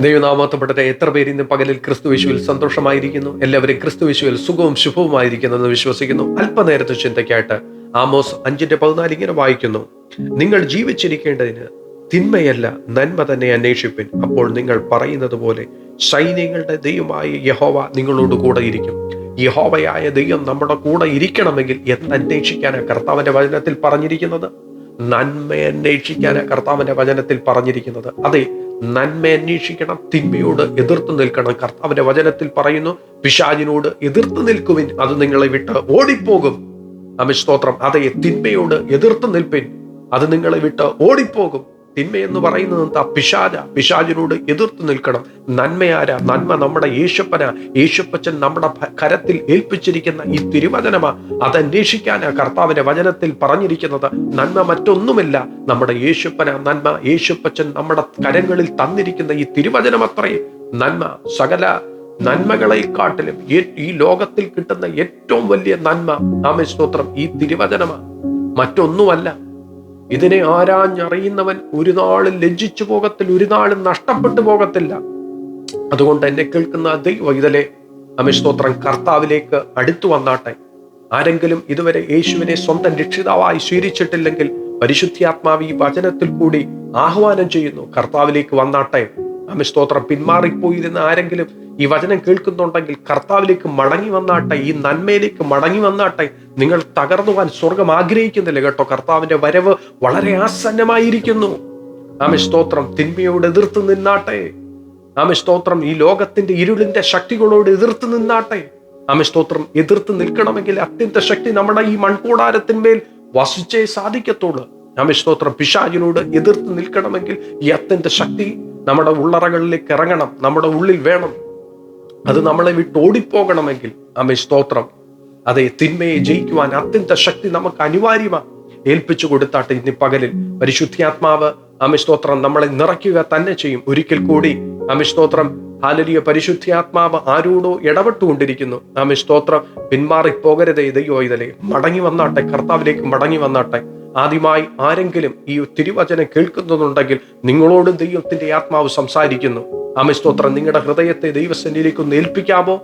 ദൈവനാമത്തപ്പെട്ട എത്ര പേര് ഇന്ന് പകലിൽ ക്രിസ്തുവിശുവിൽ സന്തോഷമായിരിക്കുന്നു? എല്ലാവരും ക്രിസ്തുവിശുവിൽ സുഖവും ശുഭവുമായിരിക്കുന്നു എന്ന് വിശ്വസിക്കുന്നു. അല്പനേരത്തെ ചിന്തയ്ക്കായിട്ട് ആമോസ് അഞ്ചിന്റെ പതിനാല് ഇങ്ങനെ വായിക്കുന്നു. നിങ്ങൾ ജീവിച്ചിരിക്കേണ്ടതിന് തിന്മയല്ല നന്മ തന്നെ അന്വേഷിപ്പിൻ. അപ്പോൾ നിങ്ങൾ പറയുന്നത് പോലെ സൈന്യങ്ങളുടെ ദൈവമായ യഹോവ നിങ്ങളോട് കൂടെ ഇരിക്കും. യഹോവയായ ദൈവം നമ്മുടെ കൂടെ ഇരിക്കണമെങ്കിൽ എന്തന്വേഷിക്കാനാണ് കർത്താവിന്റെ വചനത്തിൽ പറഞ്ഞിരിക്കുന്നത്? നന്മ അന്വേഷിക്കാനാണ് കർത്താവിന്റെ വചനത്തിൽ പറഞ്ഞിരിക്കുന്നത്. അതെ നന്മ അന്വേഷിക്കണം തിന്മയോട് എതിർത്ത് നിൽക്കണം. കർത്താവിന്റെ വചനത്തിൽ പറയുന്നു പിശാജിനോട് എതിർത്ത് നിൽക്കുവിൻ അത് നിങ്ങളെ വിട്ട് ഓടിപ്പോകും. അമിസ്തോത്രം അതെ തിന്മയോട് എതിർത്ത് നിൽപ്പിൻ അത് നിങ്ങളെ വിട്ട് ഓടിപ്പോകും. തിന്മ എന്ന് പറയുന്നത് എന്താ? പിശാച. എതിർത്തു എതിർത്ത് നിൽക്കണം. നന്മയാരാ? നന്മ നമ്മുടെ യേശപ്പന. യേശുപ്പച്ചൻ നമ്മുടെ കരത്തിൽ ഏൽപ്പിച്ചിരിക്കുന്ന ഈ തിരുവചനമാ. അതന്വേഷിക്കാനാ കർത്താവിന്റെ വചനത്തിൽ പറഞ്ഞിരിക്കുന്നത്. നന്മ മറ്റൊന്നുമില്ല. നമ്മുടെ യേശുപ്പന നന്മ. യേശുപ്പച്ചൻ നമ്മുടെ കരങ്ങളിൽ തന്നിരിക്കുന്ന ഈ തിരുവചനം അത്രയും നന്മ. സകല നന്മകളെക്കാട്ടിലും ഈ ലോകത്തിൽ കിട്ടുന്ന ഏറ്റവും വലിയ നന്മ. ആമേ സ്തോത്രം. ഈ തിരുവചനമാണ് മറ്റൊന്നുമല്ല. ഇതിനെ ആരാഞ്ഞറിയുന്നവൻ ഒരു നാളും ലജ്ജിച്ചു പോകത്തില്ല ഒരു നാളും നഷ്ടപ്പെട്ടു പോകത്തില്ല. അതുകൊണ്ട് എന്നെ കേൾക്കുന്ന ദൈവ ഇതിലെ അമിസ്തോത്രം കർത്താവിലേക്ക് അടുത്തു വന്നാട്ടെ. ആരെങ്കിലും ഇതുവരെ യേശുവിനെ സ്വന്തം രക്ഷിതാവായി സ്വീകരിച്ചിട്ടില്ലെങ്കിൽ പരിശുദ്ധാത്മാവ് ഈ വചനത്തിൽ കൂടി ആഹ്വാനം ചെയ്യുന്നു കർത്താവിലേക്ക് വന്നാട്ടെ. അമിസ്തോത്രം പിന്മാറിപ്പോയിരുന്ന ആരെങ്കിലും ഈ വചനം കേൾക്കുന്നുണ്ടെങ്കിൽ കർത്താവിലേക്ക് മടങ്ങി വന്നാട്ടെ ഈ നന്മയിലേക്ക് മടങ്ങി വന്നാട്ടെ. നിങ്ങൾ തകർന്നു പോകാൻ സ്വർഗം ആഗ്രഹിക്കുന്നില്ല കേട്ടോ. കർത്താവിന്റെ വരവ് വളരെ ആസന്നമായിരിക്കുന്നു. നമ്മെ സ്തോത്രം തിന്മയോട് എതിർത്ത് നിന്നാട്ടെ. നമ്മെ സ്തോത്രം ഈ ലോകത്തിന്റെ ഇരുളിന്റെ ശക്തികളോട് എതിർത്ത് നിന്നാട്ടെ. നമ്മെ സ്തോത്രം എതിർത്ത് നിൽക്കണമെങ്കിൽ അത്യന്ത ശക്തി നമ്മുടെ ഈ മൺകൂടാരത്തിന്മേൽ വസിച്ചേ സാധിക്കത്തുള്ളൂ. നമ്മെ സ്തോത്രം പിശാചിനോട് എതിർത്ത് നിൽക്കണമെങ്കിൽ ഈ അത്യന്ത ശക്തി നമ്മുടെ ഉള്ളറകളിലേക്ക് ഇറങ്ങണം നമ്മുടെ ഉള്ളിൽ വേണം. അത് നമ്മളെ വിട്ട് ഓടിപ്പോകണമെങ്കിൽ അമ്മേ സ്തോത്രം. അതെ തിന്മയെ ജയിക്കുവാൻ അത്യന്ത ശക്തി നമുക്ക് അനിവാര്യമാണ് ഏൽപ്പിച്ചു കൊടുത്താട്ടെ ഇന്ന് പകലിൽ. പരിശുദ്ധാത്മാവ് അമിസ്തോത്രം നമ്മളെ നിറയ്ക്കുക തന്നെ ചെയ്യും. ഒരിക്കൽ കൂടി അമിസ്തോത്രം സ്തോത്രം ഹാലരിയ പരിശുദ്ധാത്മാവ് ആരോടോ ഇടപെട്ടുകൊണ്ടിരിക്കുന്നു. അമിസ്തോത്രം പിന്മാറിപ്പോകരുതേ ഇതയോ ഇതിലെ മടങ്ങി വന്നാട്ടെ കർത്താവിലേക്ക് മടങ്ങി വന്നാട്ടെ. ആദ്യമായി ആരെങ്കിലും ഈ തിരുവചനം കേൾക്കുന്നുണ്ടെങ്കിൽ നിങ്ങളോടും ദൈവത്തിന്റെ ആത്മാവ് സംസാരിക്കുന്നു. ആമസ്തോത്രം നിങ്ങളുടെ ഹൃദയത്തെ ദൈവസന്നിധിയിലേക്ക് ഒന്ന് ഏൽപ്പിക്കാമോ?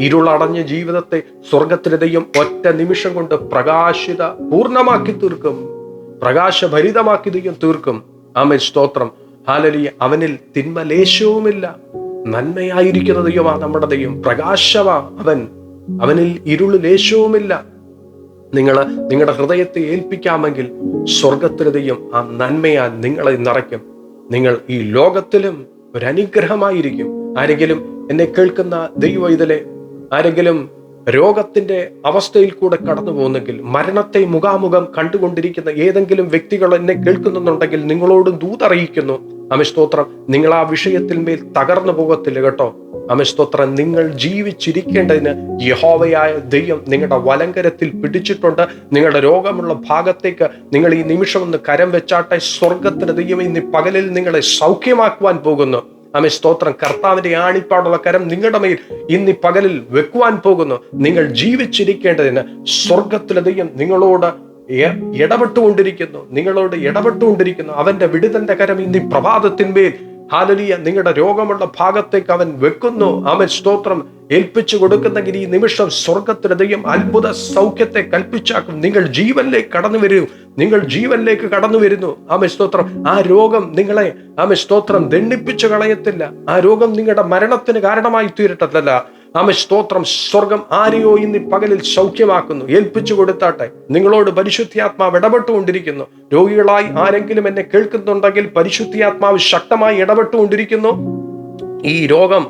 ഇരുളടഞ്ഞ ജീവിതത്തെ സ്വർഗത്തിലെ ദൈവം ഒറ്റ നിമിഷം കൊണ്ട് പ്രകാശിത പൂർണമാക്കി തീർക്കും. പ്രകാശഭരിതമാക്കി ദൈവം തീർക്കും. ആമേ സ്തോത്രം. ഹാലലി അവനിൽ തിന്മലേശവുമില്ല. നന്മയായിരിക്കുന്ന ദൈവമാ നമ്മുടെ ദൈവം. പ്രകാശമാ അവൻ. അവനിൽ ഇരുൾ ലേശവുമില്ല നിങ്ങൾ നിങ്ങളുടെ ഹൃദയത്തെ ഏൽപ്പിക്കാമെങ്കിൽ സ്വർഗത്തിലെ ആ നന്മയാൽ നിങ്ങളെ നിറയ്ക്കും. നിങ്ങൾ ഈ ലോകത്തിലും ഒരു അനുഗ്രഹമായിരിക്കും ആരെങ്കിലും എന്നെ കേൾക്കുന്ന ദൈവ ഇതിലെ ആരെങ്കിലും രോഗത്തിന്റെ അവസ്ഥയിൽ കൂടെ കടന്നു പോകുന്നെങ്കിൽ മരണത്തെ മുഖാമുഖം കണ്ടുകൊണ്ടിരിക്കുന്ന ഏതെങ്കിലും വ്യക്തികൾ എന്നെ കേൾക്കുന്നുണ്ടെങ്കിൽ നിങ്ങളോട് ദൂതറിയിക്കുന്നു. അമിസ്തോത്രം നിങ്ങൾ ആ വിഷയത്തിൽ മേൽ തകർന്നു പോകത്തില്ല കേട്ടോ. അമിസ്തോത്രം നിങ്ങൾ ജീവിച്ചിരിക്കേണ്ടതിന് യഹോവയായ ദൈവം നിങ്ങളുടെ വലങ്കരത്തിൽ പിടിച്ചിട്ടുണ്ട്. നിങ്ങളുടെ രോഗമുള്ള ഭാഗത്തേക്ക് നിങ്ങൾ ഈ നിമിഷം ഒന്ന് കരം വെച്ചാട്ടെ സ്വർഗത്തിന് ദൈവം ഇന്ന് പകലിൽ നിങ്ങളെ സൗഖ്യമാക്കുവാൻ പോകുന്നു. ആമേ സ്തോത്രം കർത്താവിന്റെ ആണിപ്പാടുള്ള കരം നിങ്ങളുടെ മേൽ ഇന്ന് പകലിൽ വെക്കുവാൻ പോകുന്നു. നിങ്ങൾ ജീവിച്ചിരിക്കേണ്ടതിന് സ്വർഗത്തിലെ ദൈവം നിങ്ങളോട് ഇടപെട്ടുകൊണ്ടിരിക്കുന്നു നിങ്ങളോട് ഇടപെട്ടുകൊണ്ടിരിക്കുന്നു അവന്റെ വിടുതന്റെ കരം ഇന്ന് പ്രഭാതത്തിന്മേൽ. ഹാലലിയ നിങ്ങളുടെ രോഗമുള്ള ഭാഗത്തേക്ക് അവൻ വെക്കുന്നു. അവൻ സ്തോത്രം. ഏൽപ്പിച്ചു കൊടുക്കുന്നെങ്കിൽ ഈ നിമിഷം സ്വർഗത്തിന് ദൈവം അത്ഭുത സൗഖ്യത്തെ കൽപ്പിച്ചാക്കും. നിങ്ങൾ ജീവനിലേക്ക് കടന്നു വരൂ. നിങ്ങൾ ജീവനിലേക്ക് കടന്നു വരുന്നു. ആമ സ്തോത്രം. ആ രോഗം നിങ്ങളെ ആമ സ്തോത്രം ദണ്ണിപ്പിച്ചു കളയത്തില്ല. ആ രോഗം നിങ്ങളുടെ മരണത്തിന് കാരണമായി തീരട്ടല്ല ആമെ സ്തോത്രം സ്വർഗം ആരെയോ ഇന്ന് പകലിൽ സൗഖ്യമാക്കുന്നു. ഏൽപ്പിച്ചു കൊടുത്താട്ടെ. നിങ്ങളോട് പരിശുദ്ധിയാത്മാവ് ഇടപെട്ടുകൊണ്ടിരിക്കുന്നു. രോഗികളായി ആരെങ്കിലും എന്നെ കേൾക്കുന്നുണ്ടെങ്കിൽ പരിശുദ്ധിയാത്മാവ് ശക്തമായി ഇടപെട്ടുകൊണ്ടിരിക്കുന്നു. ഈ രോഗം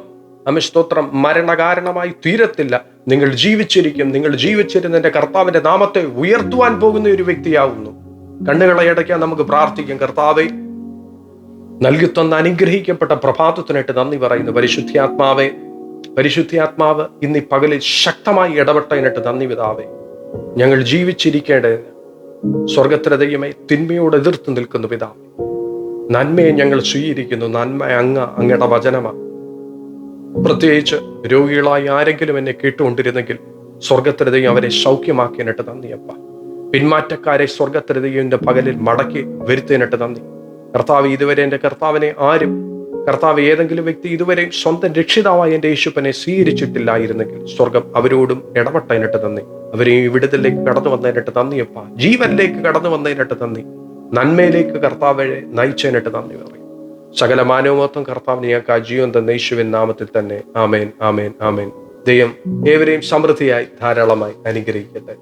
ആമെ സ്തോത്രം മരണകാരണമായി തീരത്തില്ല. നിങ്ങൾ ജീവിച്ചിരിക്കും. നിങ്ങൾ ജീവിച്ചിരുന്നതിന്റെ കർത്താവിന്റെ നാമത്തെ ഉയർത്തുവാൻ പോകുന്ന ഒരു വ്യക്തിയാവുന്നു. കണ്ണുകളെ അടയ്ക്കാൻ നമുക്ക് പ്രാർത്ഥിക്കും. കർത്താവെ തന്ന അനുഗ്രഹിക്കപ്പെട്ട പ്രഭാതത്തിനായിട്ട് നന്ദി പറയുന്നു. പരിശുദ്ധാത്മാവെ പരിശുദ്ധാത്മാവ് ഇന്ന് ഈ പകലിൽ ശക്തമായി ഇടപെട്ടതിനിട്ട് നന്ദി വിതാവേ ഞങ്ങൾ ജീവിച്ചിരിക്കേണ്ടതിന് സ്വർഗത്തിലെ ദൈവമേ തിന്മയോട് എതിർത്ത് നിൽക്കുന്നു പിതാവേ. നന്മയെ ഞങ്ങൾ സ്വീകരിക്കുന്നു. നന്മ അങ്ങ് അങ്ങയുടെ വചനമാണ് പ്രത്യേകിച്ച് രോഗികളായി ആരെങ്കിലും എന്നെ കേട്ടുകൊണ്ടിരുന്നെങ്കിൽ സ്വർഗത്തിലെ ദൈവം അവരെ സൗഖ്യമാക്കിയതിനിട്ട് നന്ദിയപ്പ പിന്മാറ്റക്കാരെ സ്വർഗത്തിലെ ദൈവന്റെ പകലിൽ മടക്കി വരുത്തിയതിനിട്ട് നന്ദി. കർത്താവ് ഇതുവരെ എന്റെ കർത്താവിനെ ആരും കർത്താവ് ഏതെങ്കിലും വ്യക്തി ഇതുവരെ സ്വന്തം രക്ഷിതാവായ എന്റെ യേശുപ്പനെ സ്വീകരിച്ചിട്ടില്ലായിരുന്നെങ്കിൽ സ്വർഗം അവരോടും ഇടപെട്ടതിനിട്ട് നന്ദി. അവരെയും ഇവിടത്തിലേക്ക് കടന്നു വന്നതിനിട്ട് നന്ദിയപ്പ ജീവനിലേക്ക് കടന്നു വന്നതിനിട്ട് നന്ദി. നന്മയിലേക്ക് കർത്താവെ നയിച്ചതിനിട്ട് നന്ദി പറയും. സകല മാനവമൊത്തം കർത്താവിനെ ഞങ്ങൾക്ക് ആ ജീവൻ തന്ന യേശുവിൻ നാമത്തിൽ തന്നെ ആമേൻ ആമേൻ ആമേൻ. ദൈവം ഏവരെയും സമൃദ്ധിയായി ധാരാളമായി അനുഗ്രഹിക്കട്ടെ.